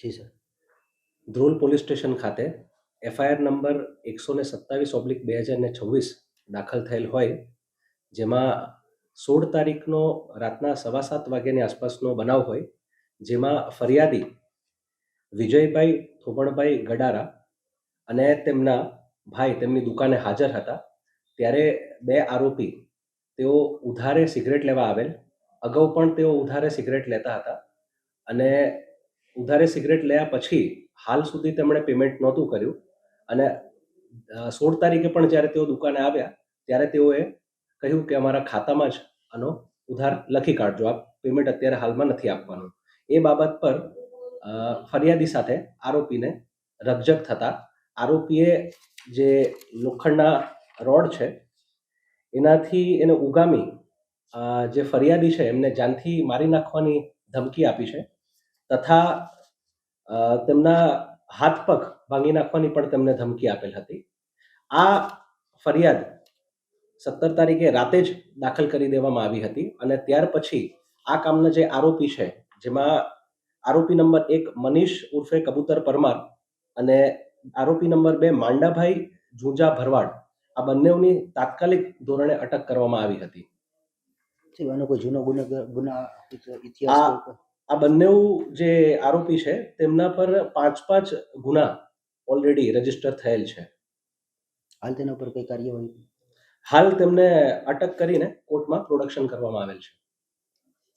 જી sir. Dhrol police station ખાતે FIR number એકસો ને સત્તાવીસ ઓબ્લિક બે હજાર ને છવ્વીસ દાખલ થયેલ હોય, જેમાં સોળ તારીખનો રાતના સવા સાત વાગ્યાની આસપાસનો બનાવ હોય, જેમાં ફરિયાદી વિજયભાઈ થોબણભાઈ ગડારા અને તેમના ભાઈ તેમની દુકાને હાજર હતા, ત્યારે બે આરોપી તેઓ ઉધારે સિગરેટ લેવા આવેલ, અગાઉ પણ તેઓ ઉધારે સિગરેટ લેતા હતા અને ઉધારે સિગરેટ લેયા પછી હાલ સુધી તેમણે પેમેન્ટ નહોતું કર્યું. અને સોળ તારીખે પણ જ્યારે તેઓ દુકાને આવ્યા, ત્યારે તેઓએ કહ્યું કે અમારા ખાતામાં જ આનો ઉધાર લખી કાઢજો. આપ પેમેન્ટ અત્યારે હાલમાં નથી આપવાનું. એ બાબત પર ફરિયાદી સાથે આરોપીને રકઝક થતા આરોપીએ જે લોખંડના રોડ છે, એનાથી એને ઉગામી જે ફરિયાદી છે એમને જાનથી મારી નાખવાની ધમકી આપી છે. તથા તેમના હાથ પગ ભાંગી નાખવાની પણ તેમને ધમકી આપેલ હતી આ ફરિયાદ સત્તર તારીખે રાતે જ દાખલ કરી દેવામાં આવી હતી અને ત્યાર પછી આ કામના જે આરોપી છે જેમાં આરોપી નંબર એક મનીષ ઉર્ફે કબૂતર પરમાર અને આરોપી નંબર બે માંડાભાઈ જુંજા ભરવાડ આ બંનેઓની તાત્કાલિક ધોરણે અટક કરવામાં આવી હતી આનો કોઈ જૂનો ગુનો ગુના ઇતિહાસ? આ બંને જે આરોપી છે તેમના પર પાંચ પાંચ ગુના ઓલરેડી રજિસ્ટર થયેલ છે. હાલ તેના પર કઈ કાર્યવાહી? હાલ તેમને અટક કરીને કોર્ટમાં પ્રોડક્શન કરવામાં આવેલ છે.